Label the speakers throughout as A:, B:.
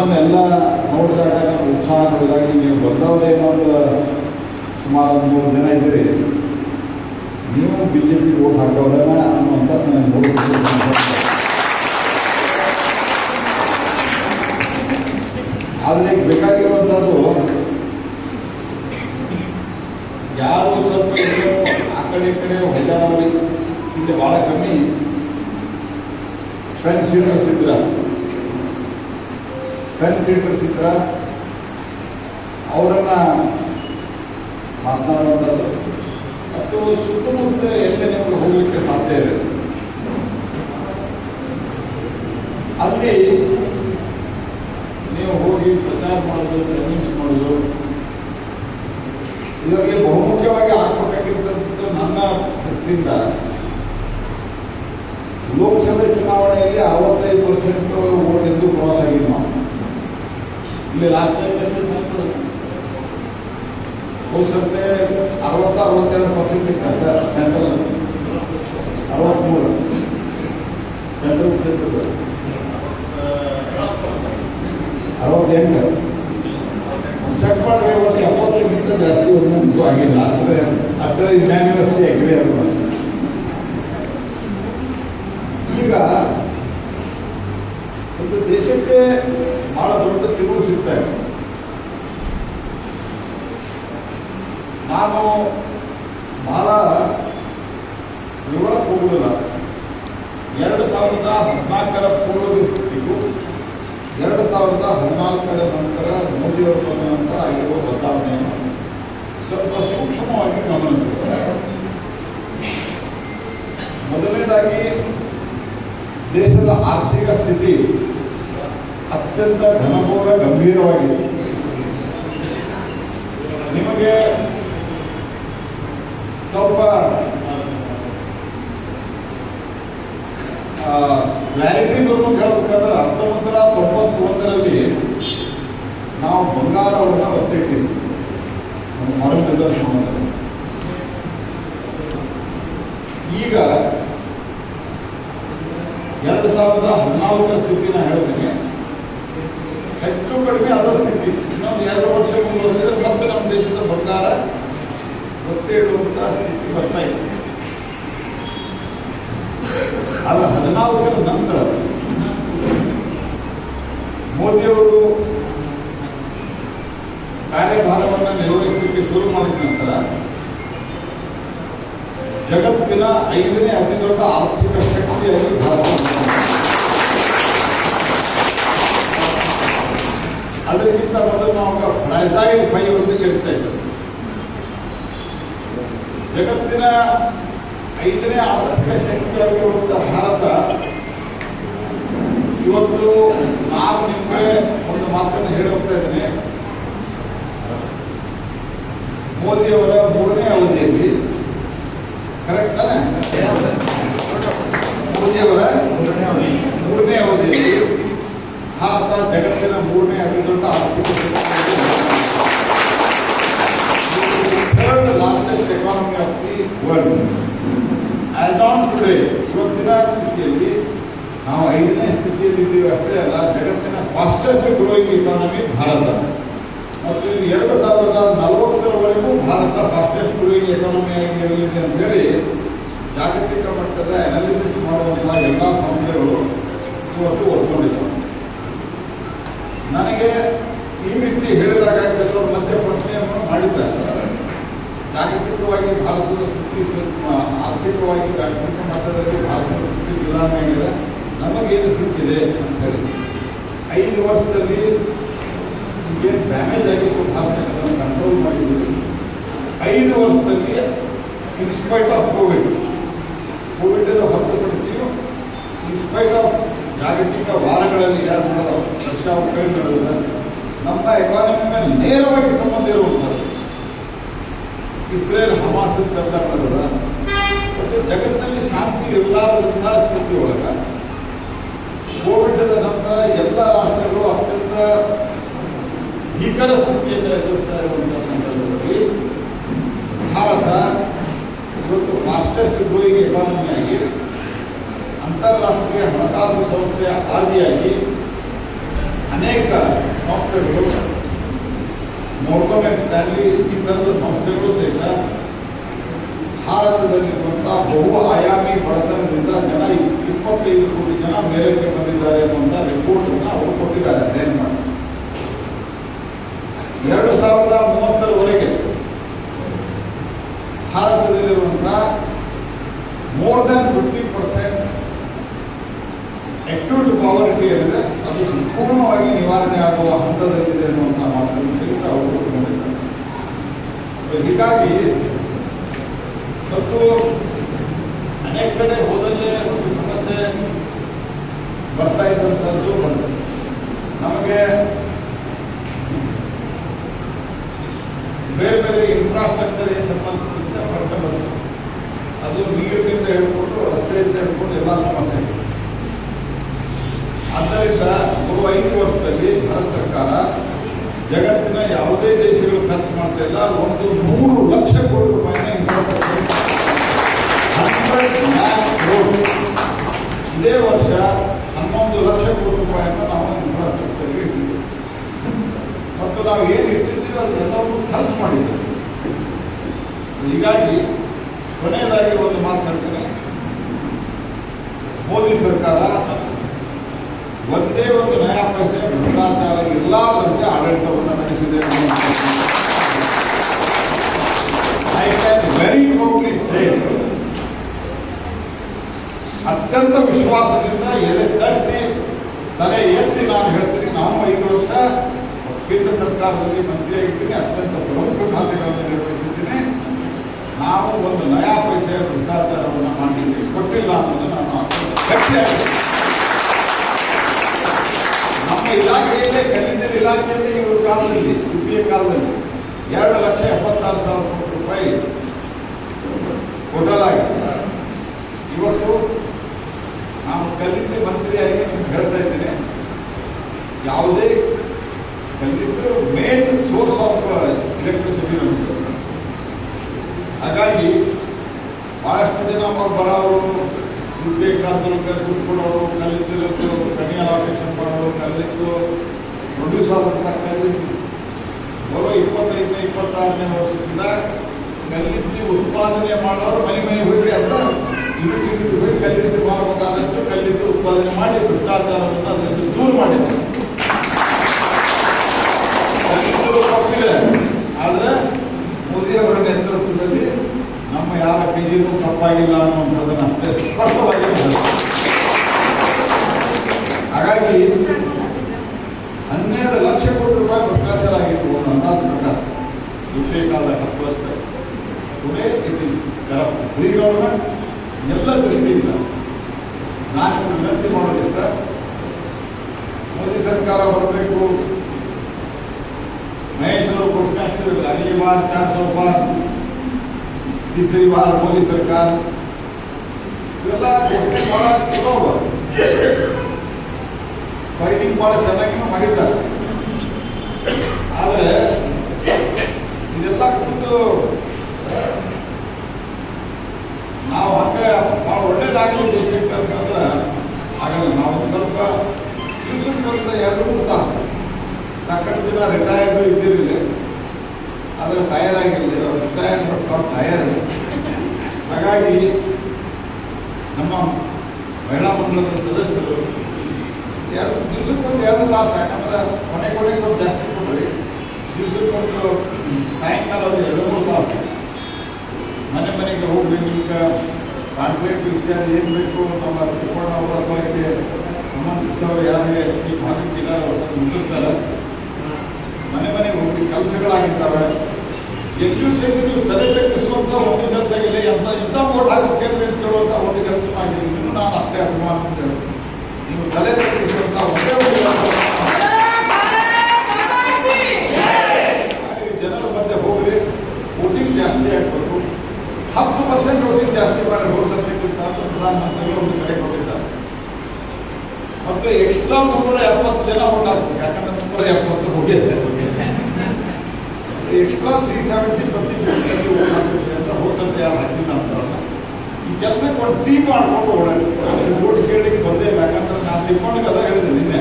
A: ನಿಮ್ಮನ್ನೆಲ್ಲ ನೋಡಿದಾಗ ನಿಮ್ಮ ಉತ್ಸಾಹ ನೋಡಿದಾಗ ನೀವು ಬಂದವರೇ ಒಂದು ಸುಮಾರು ಒಂದು ಮೂರು ಜನ ಇದ್ದೀರಿ. ನೀವು ಬಿ ಜೆ ಪಿ ಓಟ್ ಹಾಕೋದನ್ನ ಅನ್ನುವಂಥ ನನಗೆ ಮೂರು ಆದರೆ ಈಗ ಬೇಕಾಗಿರುವಂಥದ್ದು ಯಾರು ಸ್ವಲ್ಪ ಆ ಕಡೆ ಈ ಕಡೆ ಹೈದರಾಬಾದ್ ಇಲ್ಲಿ ಭಾಳ ಕಮ್ಮಿ ಫ್ರೆಂಡ್ಸ್ ಯೂನಿವರ್ಸ್ ಇದ್ರ ಫೆನ್ ಸೀಟರ್ಸ್ ಇದ್ರ ಅವರನ್ನ ಮಾತನಾಡುವಂಥದ್ದು. ಮತ್ತು ಸುತ್ತಮುತ್ತ ಎಲ್ಲಿ ನಿಮಗೆ ಹೋಗಲಿಕ್ಕೆ ಸಾಧ್ಯ ಇದೆ. ಅಲ್ಲಿ ನೀವು ಹೋಗಿ ಪ್ರಚಾರ ಮಾಡೋದು ಕನ್ವಿನ್ಸ್ ಮಾಡೋದು, ಇದರಲ್ಲಿ ಬಹುಮುಖ್ಯವಾಗಿ ಆಗ್ಬೇಕಾಗಿರ್ತದ್ದು ನನ್ನ ದೃಷ್ಟಿಯಿಂದ ಲೋಕಸಭೆ ಚುನಾವಣೆಯಲ್ಲಿ ಅರವತ್ತೈದು ಪರ್ಸೆಂಟ್ ಓಟ್ ಎಂದು ಕ್ರಾಸ್ ಆಗಿದ್ದು ನಾವು ಇಲ್ಲಿ ಲಾಸ್ಟ್ ಟೈಮ್ ಹೋಸತ್ತೆ ಅರವತ್ತ ಅರವತ್ತೆರಡು ಪರ್ಸೆಂಟ್ ಇತ್ತು ಸೆಂಟ್ರಲ್ ಅರವತ್ತ್ಮೂರು ಸೆಂಟ್ರಲ್ ಸೆಂಟ್ರಲ್ ಅರವತ್ತೆಂಟು ಚೆಕ್ ಮಾಡಿದ್ರೆ ಒಟ್ಟು ಎಪ್ಪತ್ತಕ್ಕಿಂತ ಜಾಸ್ತಿ ಒಂದೊಂದು ಆಗಿಲ್ಲ ಅಂದರೆ ಅದರ ಯುನಾನಿಮಸ್ಲಿ ಅಗ್ರಿ ಅಲ್ಲ ಈಗ ಬಹಳ ದೊಡ್ಡ ತಿರುವು ಸಿಗ್ತಾ ಇದೆ. ನಾನು ಬಹಳ ವಿವರಕ್ಕೆ ಹೋಗುವುದಿಲ್ಲ ಎರಡು ಸಾವಿರದ ಹದಿನಾಲ್ಕರ ಪೂರ್ವದ ಸ್ಥಿತಿಗೂ ಎರಡು ಸಾವಿರದ ಹದಿನಾಲ್ಕರ ನಂತರ ಮೋದಿಯವರು ಬಂದ ನಂತರ ಆಗಿರುವ ಬದಲಾವಣೆಯನ್ನು ಸ್ವಲ್ಪ ಸೂಕ್ಷ್ಮವಾಗಿ ಗಮನಿಸಿದೆ ಮೊದಲನೇದಾಗಿ ದೇಶದ ಆರ್ಥಿಕ ಸ್ಥಿತಿ ಅತ್ಯಂತ ಘನಘೋರ, ಗಂಭೀರವಾಗಿದೆ. ನಿಮಗೆ ಸ್ವಲ್ಪ ಕ್ಲಾರಿಟಿ ಬರಲು ಹೇಳ್ಬೇಕಾದ್ರೆ ಹತ್ತೊಂಬತ್ತರ ತೊಂಬತ್ತೊಂದರಲ್ಲಿ ನಾವು ಬಂಗಾರವನ್ನು ಒತ್ತಿಟ್ಟಿದ್ವಿ ನಮ್ಮ ನಿದರ್ಶನದಲ್ಲಿ ಈಗ ಎರಡು ಸಾವಿರದ ಹದಿನಾಲ್ಕರ ಸ್ಥಿತಿನ ಹೇಳ್ತೀನಿ ಹೆಚ್ಚು ಕಡಿಮೆ ಅದ ಸ್ಥಿತಿ ಇನ್ನೊಂದು ಎರಡು ವರ್ಷ ಮುಂದುವರೆದ್ರೆ ಮತ್ತೆ ನಮ್ಮ ದೇಶದ ಬಂಗಾರ ಇಡುವಂತ ಸ್ಥಿತಿ ಬರ್ತಾ ಇದೆ ಆದ್ರೆ ಹದಿನಾಲ್ಕರ ನಂತರ ಮೋದಿಯವರು ಕಾರ್ಯಭಾರವನ್ನು ನಿರ್ವಹಿಸಲಿಕ್ಕೆ ಶುರು ಮಾಡಿದ ನಂತರ ಜಗತ್ತಿನ ಐದನೇ ಅತಿ ದೊಡ್ಡ ಆರ್ಥಿಕ ಅದಕ್ಕಿಂತ ಮೊದಲು ನಾವು ಫ್ರೈಸೈಲ್ ಅಂತ ಕರಿತಾ ಇದ್ದೇವೆ ಜಗತ್ತಿನ ಐದನೇ ಆರ್ಥಿಕ ಶಕ್ತಿಯಾಗಿರುವಂತಹ ಭಾರತ ಇವತ್ತು ನಾನು ನಿಮಗೆ ಒಂದು ಮಾತನ್ನು ಹೇಳಿ ಹೋಗ್ತಾ ಇದ್ದೇನೆ. ಮೋದಿಯವರ ಮೂರನೇ ಅವಧಿಯಲ್ಲಿ ಕರೆಕ್ಟ್ ತಾನೆ? ಮೋದಿಯವರ ಮೂರನೇ ಅವಧಿಯಲ್ಲಿ ಭಾರತ ಜಗತ್ತಿನ ಮೂರನೇ ಅತಿ third largest economy of the world as on today ಇವತ್ತಿನ ಸ್ಥಿತಿಯಲ್ಲಿ ನಾವು ಐದನೇ ಸ್ಥಿತಿಯಲ್ಲಿ ಇದ್ದೀವಿ ಅಷ್ಟೇ ಅಲ್ಲ ಜಗತ್ತಿನ ಫಾಸ್ಟೆಸ್ಟ್ ಗ್ರೋಯಿಂಗ್ ಇಕಾನಮಿ ಭಾರತ ಮತ್ತು ಇದು ಎರಡು ಸಾವಿರದ ನಲವತ್ತರವರೆಗೂ ಭಾರತ ಫಾಸ್ಟೆಸ್ಟ್ ಗ್ರೋಯಿಂಗ್ ಎಕಾನಮಿ ಆಗಿ ಅಂತೇಳಿ ಜಾಗತಿಕ ಮಟ್ಟದ ಅನಾಲಿಸಿಸ್ ಮಾಡುವಂತಹ ಎಲ್ಲ ಸಂಸ್ಥೆಗಳು ಇವತ್ತು ಒಪ್ಕೊಂಡಿದ್ದಾರೆ ನನಗೆ ಈ ರೀತಿ ಹೇಳಿದಾಗ ಕೆಲವರು ಮತ್ತೆ ಪ್ರಶ್ನೆಯನ್ನು ಮಾಡಿದ್ದಾರೆ. ಜಾಗತಿಕವಾಗಿ ಭಾರತದ ಸ್ಥಿತಿ ಸ್ವಲ್ಪ ಆರ್ಥಿಕವಾಗಿ ಜಾಗತಿಕ ಮಟ್ಟದಲ್ಲಿ ಭಾರತದ ಸ್ಥಿತಿ ಸುಧಾರಣೆ ಆಗಿದೆ. ನಮಗೇನು ಸಿಕ್ಕಿದೆ ಅಂತ ಹೇಳಿ. ಐದು ವರ್ಷದಲ್ಲಿ ಏನು ಡ್ಯಾಮೇಜ್ ಆಗಿತ್ತು ಭಾರತ ಅದನ್ನು ಕಂಟ್ರೋಲ್ ಮಾಡಿದ್ದೀವಿ. ಐದು ವರ್ಷದಲ್ಲಿ in spite of Covid Covid ಹೊರತುಪಡಿಸಿಯೂ in spite of ಜಾಗತಿಕ ವಾರಗಳಲ್ಲಿ ಎರಡು ನಡೆದವು ರಷ್ಯಾ ಉಪಯೋಗ ನಡೆದಿದೆ ನಮ್ಮ ಎಕಾನಮಿ ಮೇಲೆ ನೇರವಾಗಿ ಸಂಬಂಧ ಇರುವಂಥದ್ದು. ಇಸ್ರೇಲ್ ಹಮಾಸ್ ಅಂತ ನಡೆದ ಮತ್ತು ಜಗತ್ತಿನಲ್ಲಿ ಶಾಂತಿ ಇರಲಾರದಂತಹ ಒಳಗ ಕೋವಿಡ್ ನಂತರ ಎಲ್ಲ ರಾಷ್ಟ್ರಗಳು ಅತ್ಯಂತ ಭೀಕರ ಸ್ಥಿತಿಯನ್ನು ಎದುರಿಸ್ತಾ ಇರುವಂತಹ ಸಂದರ್ಭದಲ್ಲಿ ಭಾರತ ಇವತ್ತು ಫಾಸ್ಟೆಸ್ಟ್ ಗ್ರೋಯಿಂಗ್ ಎಕಾನಮಿ ಆಗಿ ಅಂತಾರಾಷ್ಟ್ರೀಯ ಹಣಕಾಸು ಸಂಸ್ಥೆಯ ಆದಿಯಾಗಿ ಅನೇಕ ಸಂಸ್ಥೆಗಳು ಮೋರ್ಗನ್ ಸ್ಟ್ಯಾನ್ಲಿ ಈ ಥರದ ಸಂಸ್ಥೆಗಳು ಸಹಿತ ಭಾರತದಲ್ಲಿರುವಂತಹ ಬಹು ಆಯಾಮಿ ಬಡತನದಿಂದ ಜನ ಇಪ್ಪತ್ತೈದು ಕೋಟಿ ಜನ ಮೇಲಕ್ಕೆ ಬಂದಿದ್ದಾರೆ ಅನ್ನುವಂಥ ರಿಪೋರ್ಟ್ ಅನ್ನು ಅವರು ಕೊಟ್ಟಿದ್ದಾರೆ. ಅಧ್ಯಯನ ಮಾಡಿ ಎರಡು ಸಾವಿರದ ಮೂವತ್ತರವರೆಗೆ ಭಾರತದಲ್ಲಿರುವಂತಹ more than fifty percent acute poverty ಏನಿದೆ ಅದು ಸಂಪೂರ್ಣವಾಗಿ ನಿವಾರಣೆ ಆಗುವ ಹಂತದಲ್ಲಿದೆ ಅನ್ನುವಂತಹ ಮಾತನ್ನು ಸಹಿತ ಅವರು ಒಪ್ಪಿಕೊಂಡಿದ್ದಾರೆ ಹೀಗಾಗಿ ಮತ್ತು ಅನೇಕ ಕಡೆ ಹೋದಲ್ಲೇ ಒಂದು ಸಮಸ್ಯೆ ಬರ್ತಾ ಇದ್ದಂಥದ್ದು ಬಂತು ನಮಗೆ ಬೇರೆ ಬೇರೆ ಇನ್ಫ್ರಾಸ್ಟ್ರಕ್ಚರ್ ಸಂಬಂಧಿಸಿದಂತೆ ಬರ್ತಾ ಬಂತು ಅದು ನೀರಿನಿಂದ ಹೇಳ್ಕೊಂಡು ರಸ್ತೆಯಿಂದ ಹೇಳ್ಕೊಂಡು ಎಲ್ಲ ಸಮಸ್ಯೆ. ಆದ್ದರಿಂದ ಬರುವ ಐದು ವರ್ಷದಲ್ಲಿ ಭಾರತ ಸರ್ಕಾರ ಜಗತ್ತಿನ ಯಾವುದೇ ದೇಶಗಳು ಖರ್ಚು ಮಾಡ್ತಾ ಇಲ್ಲ. ಒಂದು ನೂರು ಲಕ್ಷ ಕೋಟಿ ರೂಪಾಯಿನ ರೋಡ್ ಇದೇ ವರ್ಷ ಹನ್ನೊಂದು ಲಕ್ಷ ಕೋಟಿ ರೂಪಾಯಿಯನ್ನು ನಾವು ಇನ್ಫ್ರಾಸ್ಟ್ರಕ್ಚರ್ಗೆ ಇಟ್ಟಿದ್ದೇವೆ ಮತ್ತು ನಾವು ಏನು ಇಟ್ಟಿದ್ದೀವಿ ಅದನ್ನೆಲ್ಲವನ್ನು ಖರ್ಚು ಮಾಡಿದ್ದೇವೆ. ಹೀಗಾಗಿ ಕೊನೆಯದಾಗಿ ಒಂದು ಮಾತು ಮೋದಿ ಸರ್ಕಾರ ಒಂದೇ ಒಂದು ನಯಾ ಪೈಸೆ ಭ್ರಷ್ಟಾಚಾರ ಇಲ್ಲದಂತೆ ಆಡಳಿತವನ್ನು ನಡೆಸಿದೆ I can very proudly say ಅತ್ಯಂತ ವಿಶ್ವಾಸದಿಂದ ಎಲೆ ತಟ್ಟಿ ತಲೆ ಎತ್ತಿ ನಾನು ಹೇಳ್ತೀನಿ, ನಾವು ಐದು ವರ್ಷ ಕೇಂದ್ರ ಸರ್ಕಾರದಲ್ಲಿ ಮಂತ್ರಿಯಾಗಿದ್ದೀನಿ ಅತ್ಯಂತ ಪ್ರಮುಖ ಖಾತೆಗಳನ್ನು ನಿರ್ವಹಿಸಿದ್ದೀನಿ. ನಾವು ಒಂದು ನಯಾ ಪೈಸೆಯ ಭ್ರಷ್ಟಾಚಾರವನ್ನು ಮಾಡಿದ್ದೀವಿ. ಕೊಟ್ಟಿಲ್ಲ ಅನ್ನೋದು ನಾನು ಗಟ್ಟಿಯಾಗಿ ನಮ್ಮ ಇಲಾಖೆಯಲ್ಲೇ ಕಲ್ಲಿದ್ದಲು ಇಲಾಖೆಯಲ್ಲಿ ಇವರ ಕಾಲದಲ್ಲಿ ಯುಪಿಎ ಕಾಲದಲ್ಲಿ ಎರಡು ಲಕ್ಷ ಎಪ್ಪತ್ತಾರು ಸಾವಿರ ಕೋಟಿ ರೂಪಾಯಿ ಕೊಟ್ಟಲಾಗಿದೆ ಇವತ್ತು ನಾನು ಕಲ್ಲಿದ್ದ ಮಂತ್ರಿಯಾಗಿ ನಿಮ್ಗೆ ಹೇಳ್ತಾ ಇದ್ದೇನೆ ಯಾವುದೇ ಕಲ್ಲಿದ್ದು ಮೇನ್ ಸೋರ್ಸ್ ಆಫ್ ಎಲೆಕ್ಟ್ರಿಸಿಟಿ ನಮಗೆ ಹಾಗಾಗಿ ಬಹಳಷ್ಟು ಜನ ಅವ್ರು ಬರೋರು ದುಡ್ಡು ಬೇಕಾದ್ರು ದುಡ್ಡು ಕೊಡೋರು ಕಲ್ಲಿದ್ದು ಅಲೋಕೇಶನ್ ಮಾಡೋರು ಕಲ್ಲಿದ್ದು ಪ್ರೊಡ್ಯೂಸ್ ಆದಂಥ ಕಲ್ಲಿದ್ದು ಬರೋ ಇಪ್ಪತ್ತಾರನೇ ವರ್ಷದಿಂದ ಕಲ್ಲಿದ್ದು ಉತ್ಪಾದನೆ ಮಾಡೋರು ಮನೆ ಮನೆ ಹೋಗಿ ಅಂತ ಯುಟಿಲಿಟಿ ಹೋಗಿ ಕಲ್ಲಿದ್ದು ಮಾಡಬೇಕಾದಷ್ಟು ಕಲ್ಲಿದ್ದು ಉತ್ಪಾದನೆ ಮಾಡಿ ಭ್ರಷ್ಟಾಚಾರವನ್ನು ಅದರಿಂದ ದೂರ ಮಾಡಿದ್ದಾರೆ ತಪ್ಪಿದೆ ಆದರೆ ಮೋದಿ ಅವರ ನೇತೃತ್ವದಲ್ಲಿ ನಮ್ಮ ಯಾರ ಕೈಯಲ್ಲೂ ತಪ್ಪಾಗಿಲ್ಲ ಅನ್ನುವಂಥದ್ದನ್ನು ಅಷ್ಟೇ ಸ್ಪಷ್ಟವಾಗಿ. ಹಾಗಾಗಿ ಹನ್ನೆರಡು ಲಕ್ಷ ಕೋಟಿ ರೂಪಾಯಿ ಭ್ರಷ್ಟಾಚಾರ ಆಗಿತ್ತು ಒಂದು ಅಂದಾಜು ಪ್ರಕಾರ ಯುಪಿ ಕಾಲದ ಹತ್ತು ವರ್ಷ today it is corrupt free government ಎಲ್ಲ ದೃಷ್ಟಿಯಿಂದ ನಾನು ವಿನಂತಿ ಮಾಡೋದಿಲ್ಲ ಮೋದಿ ಸರ್ಕಾರ ಬರಬೇಕು महेश लोग घोषणा की अगली बार चार सौ बार तीसरी बार मोदी सरकार ಇವೆಲ್ಲ ಘೋಷಣೆ ಬಹಳ ಚಲೋ ಫೈಟಿಂಗ್ ಬಹಳ ಚೆನ್ನಾಗಿ ಮಾಡಿದ್ದಾರೆ. ಆದರೆ ಇದೆಲ್ಲ ಕುರಿತು ನಾವು ಹಂಗೆ ಬಹಳ ಒಳ್ಳೇದಾಗಲಿ ದೇಶಕ್ಕೆ ಅಂತಂದ್ರೆ ಆಗಲ್ಲ ನಾವು ಸ್ವಲ್ಪ ದಿವಸಕ್ಕೊಂದು ಎರಡು ತಾಸು ಸಾಕಷ್ಟು ದಿನ ರಿಟೈರ್ಡ್ ಇದ್ದಿರಲಿಲ್ಲ ಆದರೆ ಟಯರ್ ಆಗಿರಲಿಲ್ಲ ರಿಟೈರ್ಡ್ ಬಟ್ ನಾಟ್ ಟಯರ್ ಹಾಗಾಗಿ ನಮ್ಮ ಮಹಿಳಾ ಮಂಡಲದ ಸದಸ್ಯರು ಎರಡು ದಿವಸಕ್ಕೊಂದು ಎರಡು ತಾಸು ಯಾಕಂದ್ರೆ ಕೊನೆ ಸ್ವಲ್ಪ ಜಾಸ್ತಿ ಕೊಡ್ರಿ ದಿವಸಕ್ಕೊಂದು ಸಾಯಂಕಾಲ ಎರಡು ಮೂರು ಮನೆ ಮನೆಗೆ ಹೋಗ್ಬೇಕು, ಈಗ ಇತ್ಯಾದಿ ಏನು ಬೇಕು ನಮ್ಮ ತ್ರಿಕೋಣ ಇದಕ್ಕೆ ಸಂಬಂಧಿಸಿದವರು ಯಾರಿಗೆ ಈ ಭಾಗಕ್ಕಿಲ್ಲ ಮುಗಿಸ್ತಾರೆ ಮನೆ ಮನೆಗೆ ಹೋಗಿ ಕೆಲಸಗಳಾಗಿದ್ದಾವೆ. ಎಲ್ಲಿಯೂ ನೀವು ತಲೆ ತಗ್ಗಿಸುವಂತ ಒಂದು ಕೆಲಸ ಇಲ್ಲ ಎಂಥ ಇಂಥ ಓಟ್ ಹಾಕಬೇಕೇನ್ರಿ ಅಂತ ಕೇಳುವಂಥ ಒಂದು ಕೆಲಸ ಮಾಡಿದ್ದೀನಿ ನಾನು ಅಷ್ಟೇ ಅಭಿಮಾನ ಅಂತ ನೀವು ತಲೆ ತಗ್ಗಿಸುವಂತ ಒಂದೇ ಒಂದು ಕೆಲಸ ಹಾಗಾಗಿ ಜನರ ಮಧ್ಯೆ ಹೋಗ್ರಿ ವೋಟಿಂಗ್ ಜಾಸ್ತಿ ಆಗ್ಬೇಕು ಹತ್ತು ಪರ್ಸೆಂಟ್ ವೋಟಿಂಗ್ ಜಾಸ್ತಿ ಮಾಡಿ ಹೋಗ್ಸಕ್ಕಿಂತ ಅಂತ ಪ್ರಧಾನಮಂತ್ರಿಗಳು ಒಂದು ಕಡೆ ಕೊಟ್ಟಿದ್ದಾರೆ ಮತ್ತು ಎಕ್ಸ್ಟ್ರಾ ಮುನ್ನೂರ ಎಪ್ಪತ್ತು ಜನ ಓಟ್ ಹಾಕ್ಬೇಕು ಯಾಕಂದ್ರೆ ಮುನ್ನೂರ ಎಪ್ಪತ್ತು ಹೋಗಿದೆ ಎಕ್ಸ್ಟ್ರಾ ತ್ರೀ ಸೆವೆಂಟಿ ಪ್ರತಿ ಓಟ್ ಹಾಕಿಸ್ರಿ ಅಂತ ಹೋಗ್ಸಂತೆ ಯಾರು ಹಾಕಿಲ್ಲ ಅಂತಾರಲ್ಲ ಈ ಕೆಲಸಕ್ಕೆ ಒಂದು ಟೀಮ್ ಮಾಡ್ಕೊಂಡು ಓಡಾಡಿ ಓಟ್ ಕೇಳಿಕ್ಕೆ ಬಂದೇ ಇಲ್ಲ ಯಾಕಂದ್ರೆ ನಾನು ತಿಳ್ಕೊಂಡಿಗೆಲ್ಲ ಹೇಳಿದೆ ನಿನ್ನೆ.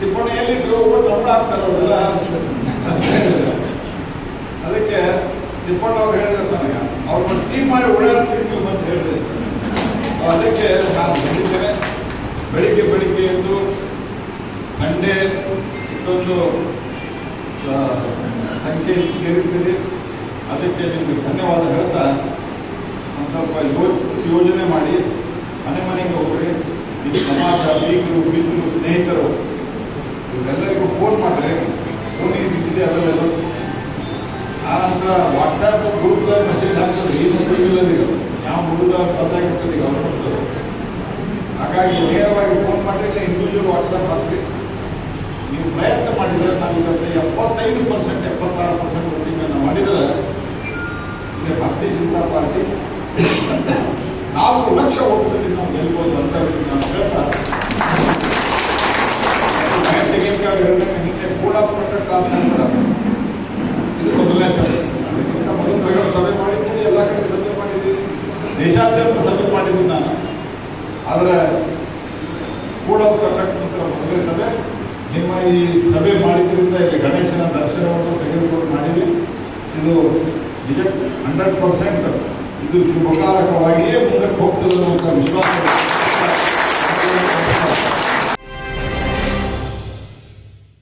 A: ಟಿಪ್ಪಣಿಯಲ್ಲಿ ಓಟ್ ನಮ್ಮ ಹಾಕ್ತಾರೆ ಅವರೆಲ್ಲ. ಅದಕ್ಕೆ ತಿಪ್ಪಣ್ಣ ಅವ್ರು ಹೇಳಿದ ನನಗೆ. ಅವ್ರ ಟೀಮ್ ಮಾಡಿ ಓಡಾಡ್ತೀವಿ ನೀವು ಅಂತ ಹೇಳಿದೆ ಅದಕ್ಕೆ ನಾನು ಹೇಳಿದ್ದೇನೆ, ಬೆಳಿಗ್ಗೆ ಬೆಳಿಗ್ಗೆ ಎದ್ದು ಸಂಡೇ ಇಷ್ಟೊಂದು ಸಂಖ್ಯೆಯಲ್ಲಿ ಸಂಖ್ಯೆ ಸೇರಿದ್ದೀರಿ ಅದಕ್ಕೆ ನಿಮಗೆ ಧನ್ಯವಾದ ಹೇಳ್ತಾ ಒಂದು ಸ್ವಲ್ಪ ಯೋಜನೆ ಮಾಡಿ ಮನೆ ಮನೆಗೆ ಹೋಗ್ರಿ ನಿಮ್ಮ ಸಮಾಜ, ಬೀಗರು ಬೀಗರು ಸ್ನೇಹಿತರು, ಇವರೆಲ್ಲರಿಗೂ ಫೋನ್ ಮಾಡ್ರಿ ಫೋನ್ ಬಿದ್ದಿದೆ ಅದರಲ್ಲೆಲ್ಲ. ಆ ನಂತರ ವಾಟ್ಸ್ಆ್ಯಪ್ ಗ್ರೂಪ್ಗಳಲ್ಲಿ ಮೆಸೇಜ್ ಹಾಕ್ತಾರೆ. ಏನು ಉಪಯೋಗ ಈಗ. ಯಾವ ಹುಡುಗ ಗೊತ್ತಾಗಿರ್ತದೆ ಈಗ. ಹಾಗಾಗಿ ನೇರವಾಗಿ ಫೋನ್ ಮಾಡಿದ್ರೆ ಇಂಡಿವಿಜುವಲ್ ವಾಟ್ಸ್ಆ್ಯಪ್ ಹಾಕ್ರಿ. ನೀವು ಪ್ರಯತ್ನ ಮಾಡಿದ್ರೆ ನಾವು ಇವತ್ತು ಎಪ್ಪತ್ತೈದು ಪರ್ಸೆಂಟ್ ಎಪ್ಪತ್ತಾರು ಪರ್ಸೆಂಟ್ ಮಾಡಿದ್ರೆ ಭಾರತೀಯ ಜನತಾ ಪಾರ್ಟಿ ನಾಲ್ಕು ಲಕ್ಷ ಓಟದಲ್ಲಿ ನಾವು ಗೆಲ್ಬೋದು ಅಂತ ಇದು ಮಾಡಿದ್ದೀನಿ, ಎಲ್ಲ ಕಡೆ ಸಭೆ ದೇಶಾದ್ಯಂತ ಸಭೆ ಮಾಡಿದ್ದೀನಿ ನಾನು. ಆದರೆ ಕೂಡ ನಂತರ ಮೊದಲನೇ ಸಭೆ. ನಿಮ್ಮ ಈ ಸಭೆ ಮಾಡಿದ್ರಿಂದ ಇಲ್ಲಿ ಗಣೇಶನ ದರ್ಶನವನ್ನು ತೆಗೆದುಕೊಂಡು ಮಾಡಿದ್ವಿ ಇದು ನಿಜ ಹಂಡ್ರೆಡ್ ಪರ್ಸೆಂಟ್ ಇದು ಶುಭಕಾರಕವಾಗಿಯೇ ಮುಂದಕ್ಕೆ ಹೋಗ್ತದೆ ಅನ್ನುವಂಥ ವಿಶ್ವಾಸ